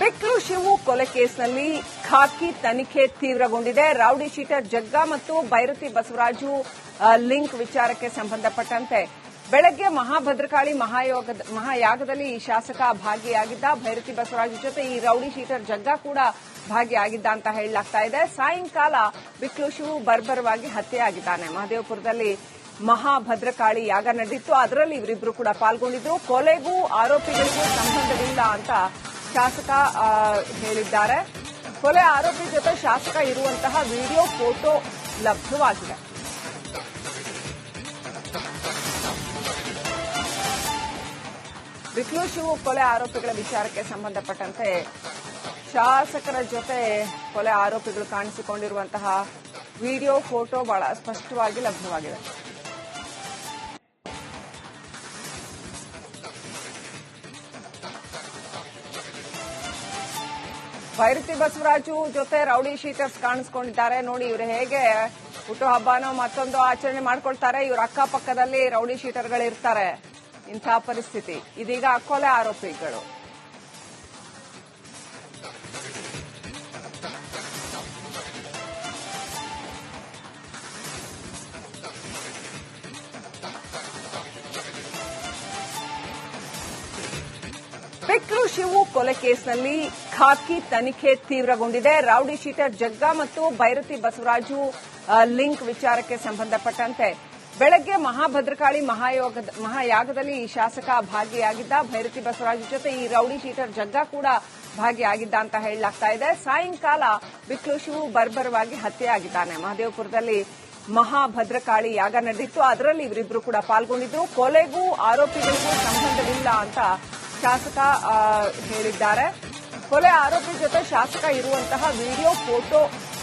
ಪಿಕ್ಲು ಶಿವು ಕೊಲೆ ಕೇಸ್ನಲ್ಲಿ ಖಾಕಿ ತನಿಖೆ ತೀವ್ರಗೊಂಡಿದೆ. ರೌಡಿ ಶೀಟರ್ ಜಗ್ಗ ಮತ್ತು ಭೈರತಿ ಬಸವರಾಜು ಲಿಂಕ್ ವಿಚಾರಕ್ಕೆ ಸಂಬಂಧಪಟ್ಟಂತೆ. ಬೆಳಗ್ಗೆ ಮಹಾಭದ್ರಕಾಳಿ ಮಹಾಯೋಗದ ಮಹಾಯಾಗದಲ್ಲಿ ಈ ಶಾಸಕ ಭಾಗಿಯಾಗಿದ್ದ ಭೈರತಿ ಬಸವರಾಜು ಜೊತೆ ಈ ರೌಡಿ ಶೀಟರ್ ಜಗ್ಗ ಕೂಡ ಭಾಗಿಯಾಗಿದ್ದ ಅಂತ ಹೇಳಲಾಗ್ತಾ ಇದೆ. ಸಾಯಂಕಾಲ ಬಿಕ್ಲು ಶಿವು ಬರ್ಬರವಾಗಿ ಹತ್ಯೆಯಾಗಿದ್ದಾನೆ. ಮಹದೇವಪುರದಲ್ಲಿ ಮಹಾಭದ್ರಕಾಳಿ ಯಾಗ ನಡೆದಿತ್ತು. ಅದರಲ್ಲಿ ಇವರಿಬ್ರು ಕೂಡ ಪಾಲ್ಗೊಂಡಿದ್ರು. ಕೊಲೆಗೂ ಆರೋಪಿಗಳಿಗೂ ಸಂಬಂಧವಿಲ್ಲ ಅಂತ ಶಾಸಕ ಹೇಳಿದ್ದಾರೆ. ಕೊಲೆ ಆರೋಪಿ ಜೊತೆ ಶಾಸಕ ಇರುವಂತಹ ವಿಡಿಯೋ ಫೋಟೋ ಲಭ್ಯವಾಗಿದೆ. ವಿಷ್ಣು ಕೊಲೆ ಆರೋಪಿಗಳ ವಿಚಾರಕ್ಕೆ ಸಂಬಂಧಪಟ್ಟಂತೆ ಶಾಸಕರ ಜೊತೆ ಕೊಲೆ ಆರೋಪಿಗಳು ಕಾಣಿಸಿಕೊಂಡಿರುವಂತಹ ವಿಡಿಯೋ ಫೋಟೋ ಬಹಳ ಸ್ಪಷ್ಟವಾಗಿ ಲಭ್ಯವಾಗಿದೆ. ಭೈರತಿ ಬಸವರಾಜು ಜೊತೆ ರೌಡಿ ಶೀಟರ್ಸ್ ಕಾಣಿಸ್ಕೊಂಡಿದ್ದಾರೆ. ನೋಡಿ, ಇವರು ಹೇಗೆ ಹುಟ್ಟುಹಬ್ಬನೋ ಮತ್ತೊಂದು ಆಚರಣೆ ಮಾಡ್ಕೊಳ್ತಾರೆ. ಇವ್ರ ಅಕ್ಕಪಕ್ಕದಲ್ಲಿ ರೌಡಿ ಶೀಟರ್ಗಳು ಇರ್ತಾರೆ. ಇಂಥ ಪರಿಸ್ಥಿತಿ. ಇದೀಗ ಕೊಲೆ ಆರೋಪಿಗಳು. ಪಿಕ್ಲು ಶಿವು ಕೊಲೆ ಕೇಸ್ನಲ್ಲಿ ಖಾಕಿ ತನಿಖೆ ತೀವ್ರಗೊಂಡಿದೆ. ರೌಡಿ ಶೀಟರ್ ಜಗ್ಗ ಮತ್ತು ಭೈರತಿ ಬಸವರಾಜು ಲಿಂಕ್ ವಿಚಾರಕ್ಕೆ ಸಂಬಂಧಪಟ್ಟಂತೆ. ಬೆಳಗ್ಗೆ ಮಹಾಭದ್ರಕಾಳಿ ಮಹಾಯೋಗ ಮಹಾಯಾಗದಲ್ಲಿ ಈ ಶಾಸಕ ಭಾಗಿಯಾಗಿದ್ದ ಭೈರತಿ ಬಸವರಾಜು ಜೊತೆ ಈ ರೌಡಿ ಶೀಟರ್ ಜಗ್ಗ ಕೂಡ ಭಾಗಿಯಾಗಿದ್ದ ಅಂತ ಹೇಳಲಾಗ್ತಾ ಇದೆ. ಸಾಯಂಕಾಲ ಬಿಕ್ಲು ಶಿವು ಬರ್ಬರವಾಗಿ ಹತ್ಯೆಯಾಗಿದ್ದಾನೆ. ಮಹದೇವಪುರದಲ್ಲಿ ಮಹಾಭದ್ರಕಾಳಿ ಯಾಗ ನಡೆದಿತ್ತು. ಅದರಲ್ಲಿ ಇವರಿಬ್ರು ಕೂಡ ಪಾಲ್ಗೊಂಡಿದ್ದು. ಕೊಲೆಗೂ ಆರೋಪಿಗಳಿಗೂ ಸಂಬಂಧವಿಲ್ಲ ಅಂತ ಶಾಸಕ ಹೇಳಿದ್ದಾರೆ. ಕೊಲೆ ಆರೋಪಿ ಜೊತೆ ಶಾಸಕ ಇರುವಂತಹ ವಿಡಿಯೋ ಫೋಟೋ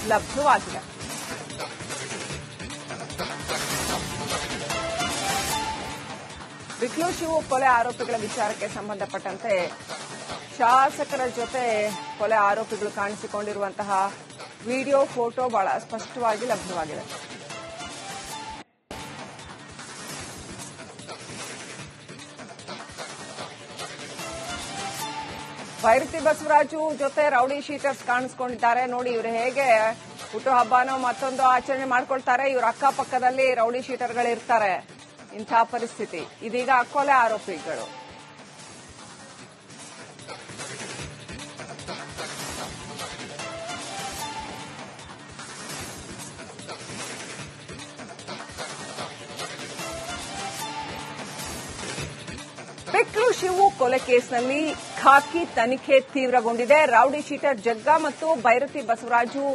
ಲಭ್ಯವಾಗಿದೆ. ಶಿವು ಕೊಲೆ ಆರೋಪಿಗಳ ವಿಚಾರಕ್ಕೆ ಸಂಬಂಧಪಟ್ಟಂತೆ ಶಾಸಕರ ಜೊತೆ ಕೊಲೆ ಆರೋಪಿಗಳು ಕಾಣಿಸಿಕೊಂಡಿರುವಂತಹ ವಿಡಿಯೋ ಫೋಟೋ ಬಹಳ ಸ್ಪಷ್ಟವಾಗಿ ಲಭ್ಯವಾಗಿದೆ. ಭೈರತಿ ಬಸವರಾಜು ಜೊತೆ ರೌಡಿ ಶೀಟರ್ಸ್ ಕಾಣಿಸ್ಕೊಂಡಿದ್ದಾರೆ. ನೋಡಿ ಇವರು ಹೇಗೆ ಹುಟ್ಟುಹಬ್ಬನೋ ಮತ್ತೊಂದು ಆಚರಣೆ ಮಾಡ್ಕೊಳ್ತಾರೆ. ಇವ್ರ ಅಕ್ಕಪಕ್ಕದಲ್ಲಿ ರೌಡಿ ಶೀಟರ್ಗಳು ಇರ್ತಾರೆ. ಇಂಥ ಪರಿಸ್ಥಿತಿ. ಇದೀಗ ಕೊಲೆ ಆರೋಪಿಗಳು. ಪೆಕ್ಲು ಶಿವು ಕೊಲೆ ಕೇಸ್ನಲ್ಲಿ ಖಾಕಿ ತನಿಖೆ ತೀವ್ರಗೊಂಡಿದೆ. ರೌಡಿ ಶೀಟರ್ ಜಗ್ಗ ಮತ್ತು ಭೈರತಿ ಬಸವರಾಜು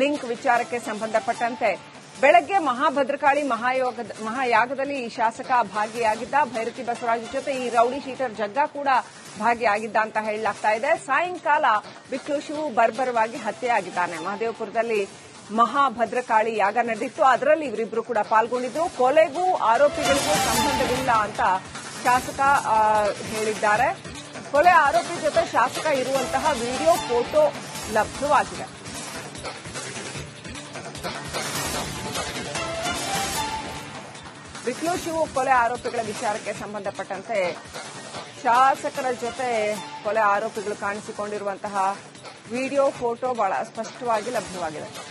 ಲಿಂಕ್ ವಿಚಾರಕ್ಕೆ ಸಂಬಂಧಪಟ್ಟಂತೆ ಬೆಳಗ್ಗೆ ಮಹಾಭದ್ರಕಾಳಿ ಮಹಾಯೋಗದ, ಮಹಾಯಾಗದಲ್ಲಿ ಈ ಶಾಸಕ ಭಾಗಿಯಾಗಿದ್ದ ಭೈರತಿ ಬಸವರಾಜು ಜೊತೆ ಈ ರೌಡಿ ಶೀಟರ್ ಜಗ್ಗ ಕೂಡ ಭಾಗಿಯಾಗಿದ್ದ ಅಂತ ಹೇಳಲಾಗ್ತಾ ಇದೆ. ಸಾಯಂಕಾಲ ಬಿಕ್ಲು ಶಿವು ಬರ್ಬರವಾಗಿ ಹತ್ಯೆಯಾಗಿದ್ದಾನೆ. ಮಹದೇವಪುರದಲ್ಲಿ ಮಹಾಭದ್ರಕಾಳಿ ಯಾಗ ನಡೆದಿತ್ತು. ಅದರಲ್ಲಿ ಇವರಿಬ್ರು ಕೂಡ ಪಾಲ್ಗೊಂಡಿದ್ದು. ಕೊಲೆಗೂ ಆರೋಪಿಗಳಿಗೂ ಸಂಬಂಧವಿಲ್ಲ ಅಂತ ಶಾಸಕ ಹೇಳಿದ್ದಾರೆ. ಕೊಲೆ ಆರೋಪಿ ಜೊತೆ ಶಾಸಕ ಇರುವಂತಹ ವಿಡಿಯೋ ಫೋಟೋ ಲಭ್ಯವಾಗಿದೆ. ವಿಷ್ಣು ಶಿವು ಕೊಲೆ ಆರೋಪಿಗಳ ವಿಚಾರಕ್ಕೆ ಸಂಬಂಧಪಟ್ಟಂತೆ ಶಾಸಕರ ಜೊತೆ ಕೊಲೆ ಆರೋಪಿಗಳು ಕಾಣಿಸಿಕೊಂಡಿರುವಂತಹ ವಿಡಿಯೋ ಫೋಟೋ ಬಹಳ ಸ್ಪಷ್ಟವಾಗಿ ಲಭ್ಯವಾಗಿದೆ.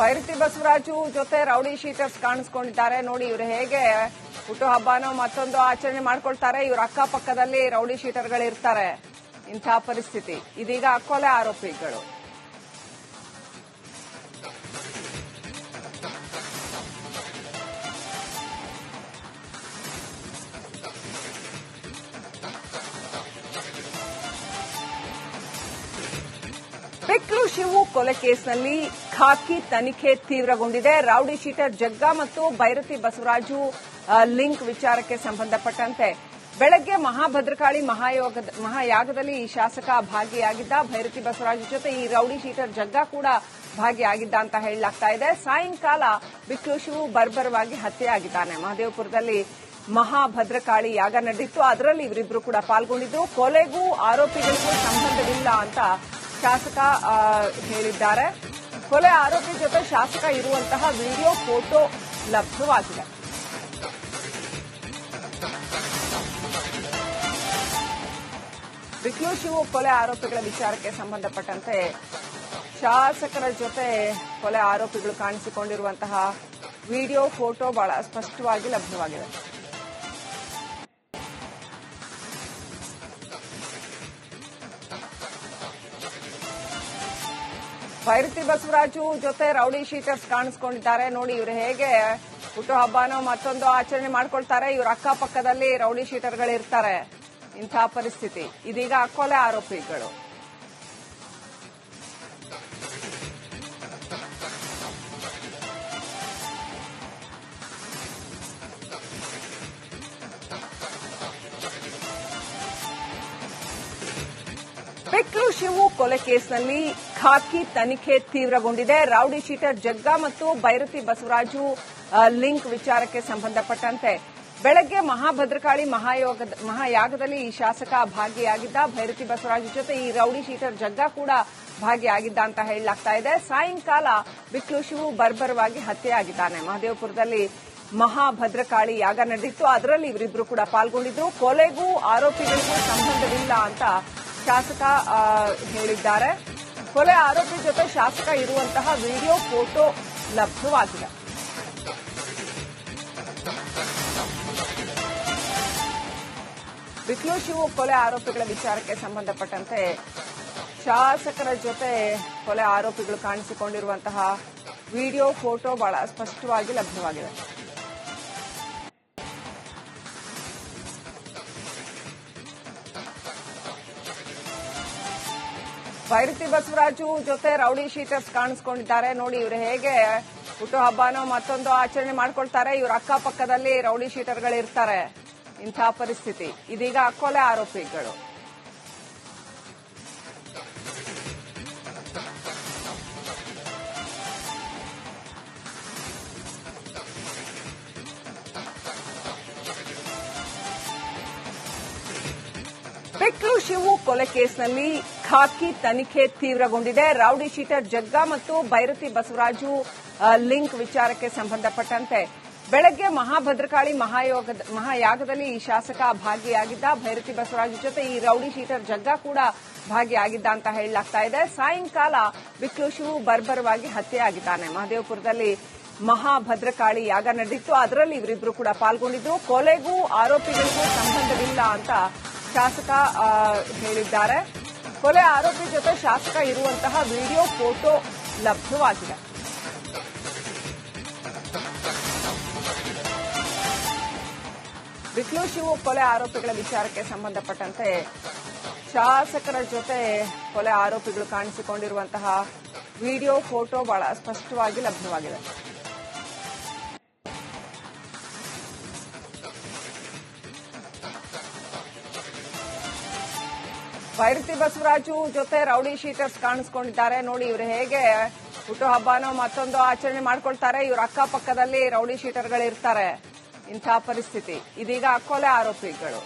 ಭೈರತಿ ಬಸವರಾಜು ಜೊತೆ ರೌಡಿ ಶೀಟರ್ಸ್ ಕಾಣಿಸ್ಕೊಂಡಿದ್ದಾರೆ. ನೋಡಿ ಇವರು ಹೇಗೆ ಹುಟ್ಟುಹಬ್ಬನೋ ಮತ್ತೊಂದು ಆಚರಣೆ ಮಾಡ್ಕೊಳ್ತಾರೆ. ಇವ್ರ ಅಕ್ಕಪಕ್ಕದಲ್ಲಿ ರೌಡಿ ಶೀಟರ್ಗಳು ಇರ್ತಾರೆ. ಇಂಥ ಪರಿಸ್ಥಿತಿ. ಇದೀಗ ಕೊಲೆ ಆರೋಪಿಗಳು. ಪಿಕ್ಲು ಶಿವು ಕೊಲೆ ಕೇಸ್ನಲ್ಲಿ ಖಾಕಿ ತನಿಖೆ ತೀವ್ರಗೊಂಡಿದೆ. ರೌಡಿ ಶೀಟರ್ ಜಗ್ಗ ಮತ್ತು ಭೈರತಿ ಬಸವರಾಜು ಲಿಂಕ್ ವಿಚಾರಕ್ಕೆ ಸಂಬಂಧಪಟ್ಟಂತೆ. ಬೆಳಗ್ಗೆ ಮಹಾಭದ್ರಕಾಳಿ ಮಹಾಯೋಗದ ಮಹಾಯಾಗದಲ್ಲಿ ಈ ಶಾಸಕ ಭಾಗಿಯಾಗಿದ್ದ ಭೈರತಿ ಬಸವರಾಜು ಜೊತೆ ಈ ರೌಡಿ ಶೀಟರ್ ಜಗ್ಗ ಕೂಡ ಭಾಗಿಯಾಗಿದ್ದ ಅಂತ ಹೇಳಲಾಗ್ತಾ ಇದೆ. ಸಾಯಂಕಾಲ ಬಿಕ್ಲು ಶಿವು ಬರ್ಬರವಾಗಿ ಹತ್ಯೆಯಾಗಿದ್ದಾನೆ. ಮಹದೇವಪುರದಲ್ಲಿ ಮಹಾಭದ್ರಕಾಳಿ ಯಾಗ ನಡೆದಿತ್ತು. ಅದರಲ್ಲಿ ಇವರಿಬ್ರು ಕೂಡ ಪಾಲ್ಗೊಂಡಿದ್ರು ಕೊಲೆಗೂ ಆರೋಪಿಗಳಿಗೂ ಸಂಬಂಧವಿಲ್ಲ ಅಂತ ಶಾಸಕ ಹೇಳಿದ್ದಾರೆ. ಕೊಲೆ ಆರೋಪಿ ಜೊತೆ ಶಾಸಕ ಇರುವಂತಹ ವಿಡಿಯೋ ಫೋಟೋ ಲಭ್ಯವಾಗಿದೆ. ವಿಕ್ಲೋಶಿವು ಕೊಲೆ ಆರೋಪಿಗಳ ವಿಚಾರಕ್ಕೆ ಸಂಬಂಧಪಟ್ಟಂತೆ ಶಾಸಕರ ಜೊತೆ ಕೊಲೆ ಆರೋಪಿಗಳು ಕಾಣಿಸಿಕೊಂಡಿರುವಂತಹ ವಿಡಿಯೋ ಫೋಟೋ ಬಹಳ ಸ್ಪಷ್ಟವಾಗಿ ಲಭ್ಯವಾಗಿದೆ. ಭೈರತಿ ಬಸವರಾಜು ಜೊತೆ ರೌಡಿ ಶೀಟರ್ಸ್ ಕಾಣಿಸ್ಕೊಂಡಿದ್ದಾರೆ. ನೋಡಿ ಇವರು ಹೇಗೆ ಹುಟ್ಟುಹಬ್ಬನೋ ಮತ್ತೊಂದು ಆಚರಣೆ ಮಾಡ್ಕೊಳ್ತಾರೆ. ಇವ್ರ ಅಕ್ಕಪಕ್ಕದಲ್ಲಿ ರೌಡಿ ಶೀಟರ್ಗಳು ಇರ್ತಾರೆ. ಇಂತಹ ಪರಿಸ್ಥಿತಿ. ಇದೀಗ ಕೊಲೆ ಆರೋಪಿಗಳು. ಬೆಕ್ಲು ಶಿವು ಕೊಲೆ ಕೇಸ್ನಲ್ಲಿ ಖಾಕಿ ತನಿಖೆ ತೀವ್ರಗೊಂಡಿದೆ. ರೌಡಿ ಶೀಟರ್ ಜಗ್ಗ ಮತ್ತು ಬೈರತಿ ಬಸವರಾಜು ಲಿಂಕ್ ವಿಚಾರಕ್ಕೆ ಸಂಬಂಧಪಟ್ಟಂತೆ. ಬೆಳಗ್ಗೆ ಮಹಾಭದ್ರಕಾಳಿ ಮಹಾಯೋಗದ, ಮಹಾಯಾಗದಲ್ಲಿ ಈ ಶಾಸಕ ಭಾಗಿಯಾಗಿದ್ದ ಭೈರತಿ ಬಸವರಾಜು ಜೊತೆ ಈ ರೌಡಿ ಶೀಟರ್ ಜಗ್ಗ ಕೂಡ ಭಾಗಿಯಾಗಿದ್ದ ಅಂತ ಹೇಳಲಾಗ್ತಾ ಇದೆ. ಸಾಯಂಕಾಲ ಬಿಕ್ಲು ಶಿವು ಬರ್ಬರವಾಗಿ ಹತ್ಯೆಯಾಗಿದ್ದಾನೆ. ಮಹದೇವಪುರದಲ್ಲಿ ಮಹಾಭದ್ರಕಾಳಿ ಯಾಗ ನಡೆದಿತ್ತು. ಅದರಲ್ಲಿ ಇವರಿಬ್ರು ಕೂಡ ಪಾಲ್ಗೊಂಡಿದ್ರು ಕೊಲೆಗೂ ಆರೋಪಿಗಳಿಗೂ ಸಂಬಂಧವಿಲ್ಲ ಅಂತ ಶಾಸಕ ಹೇಳಿದ್ದಾರೆ. ಕೊಲೆ ಆರೋಪಿ ಜೊತೆ ಶಾಸಕ ಇರುವಂತಹ ವಿಡಿಯೋ ಫೋಟೋ ಲಭ್ಯವಾಗಿದೆ. ವಿಷ್ಣು ಶಿವು ಕೊಲೆ ಆರೋಪಿಗಳ ವಿಚಾರಕ್ಕೆ ಸಂಬಂಧಪಟ್ಟಂತೆ ಶಾಸಕರ ಜೊತೆ ಕೊಲೆ ಆರೋಪಿಗಳು ಕಾಣಿಸಿಕೊಂಡಿರುವಂತಹ ವಿಡಿಯೋ ಫೋಟೋ ಬಹಳ ಸ್ಪಷ್ಟವಾಗಿ ಲಭ್ಯವಾಗಿದೆ. ಭೈರತಿ ಬಸವರಾಜು ಜೊತೆ ರೌಡಿ ಶೀಟರ್ಸ್ ಕಾಣಿಸ್ಕೊಂಡಿದ್ದಾರೆ. ನೋಡಿ ಇವರು ಹೇಗೆ ಹುಟ್ಟುಹಬ್ಬನೋ ಮತ್ತೊಂದು ಆಚರಣೆ ಮಾಡ್ಕೊಳ್ತಾರೆ. ಇವ್ರ ಅಕ್ಕಪಕ್ಕದಲ್ಲಿ ರೌಡಿ ಶೀಟರ್ಗಳು ಇರ್ತಾರೆ. ಇಂತಹ ಪರಿಸ್ಥಿತಿ. ಇದೀಗ ಕೊಲೆ ಆರೋಪಿಗಳು. ಪೆಟ್ಲು ಶಿವು ಕೊಲೆ ಕೇಸ್ನಲ್ಲಿ ಖಾಕಿ ತನಿಖೆ ತೀವ್ರಗೊಂಡಿದೆ. ರೌಡಿ ಶೀಟರ್ ಜಗ್ಗ ಮತ್ತು ಭೈರತಿ ಬಸವರಾಜು ಲಿಂಕ್ ವಿಚಾರಕ್ಕೆ ಸಂಬಂಧಪಟ್ಟಂತೆ ಬೆಳಗ್ಗೆ ಮಹಾಭದ್ರಕಾಳಿ ಮಹಾಯೋಗದ, ಮಹಾಯಾಗದಲ್ಲಿ ಈ ಶಾಸಕ ಭಾಗಿಯಾಗಿದ್ದ ಭೈರತಿ ಬಸವರಾಜು ಜೊತೆ ಈ ರೌಡಿ ಶೀಟರ್ ಜಗ್ಗ ಕೂಡ ಭಾಗಿಯಾಗಿದ್ದ ಅಂತ ಹೇಳಲಾಗ್ತಾ ಇದೆ. ಸಾಯಂಕಾಲ ವಿಕ್ಲೂಶು ಬರ್ಬರವಾಗಿ ಹತ್ಯೆಯಾಗಿದ್ದಾನೆ. ಮಹದೇವಪುರದಲ್ಲಿ ಮಹಾಭದ್ರಕಾಳಿ ಯಾಗ ನಡೆದಿತ್ತು. ಅದರಲ್ಲಿ ಇವರಿಬ್ರು ಕೂಡ ಪಾಲ್ಗೊಂಡಿದ್ದು. ಕೊಲೆಗೂ ಆರೋಪಿಗಳಿಗೂ ಸಂಬಂಧವಿಲ್ಲ ಅಂತ ಶಾಸಕ ಹೇಳಿದ್ದಾರೆ. ಕೊಲೆ ಆರೋಪಿ ಜೊತೆ ಶಾಸಕ ಇರುವಂತಹ ವಿಡಿಯೋ ಫೋಟೋ ಲಭ್ಯವಾಗಿದೆ. ವಿಷ್ಣು ಶಿವು ಕೊಲೆ ಆರೋಪಿಗಳ ವಿಚಾರಕ್ಕೆ ಸಂಬಂಧಪಟ್ಟಂತೆ ಶಾಸಕರ ಜೊತೆ ಕೊಲೆ ಆರೋಪಿಗಳು ಕಾಣಿಸಿಕೊಂಡಿರುವಂತಹ ವಿಡಿಯೋ ಫೋಟೋ ಬಹಳ ಸ್ಪಷ್ಟವಾಗಿ ಲಭ್ಯವಾಗಿದೆ. ಭೈರತಿ ಬಸವರಾಜು ಜೊತೆ ರೌಡಿ ಶೀಟರ್ಸ್ ಕಾಣಿಸ್ಕೊಂಡಿದ್ದಾರೆ. ನೋಡಿ ಇವರು ಹೇಗೆ ಹುಟ್ಟುಹಬ್ಬನೋ ಮತ್ತೊಂದು ಆಚರಣೆ ಮಾಡ್ಕೊಳ್ತಾರೆ. ಇವ್ರ ಅಕ್ಕಪಕ್ಕದಲ್ಲಿ ರೌಡಿ ಶೀಟರ್ಗಳು ಇರ್ತಾರೆ ಇಂತಹ ಪರಿಸ್ಥಿತಿ. ಇದೀಗ ಕೊಲೆ ಆರೋಪಿಗಳು.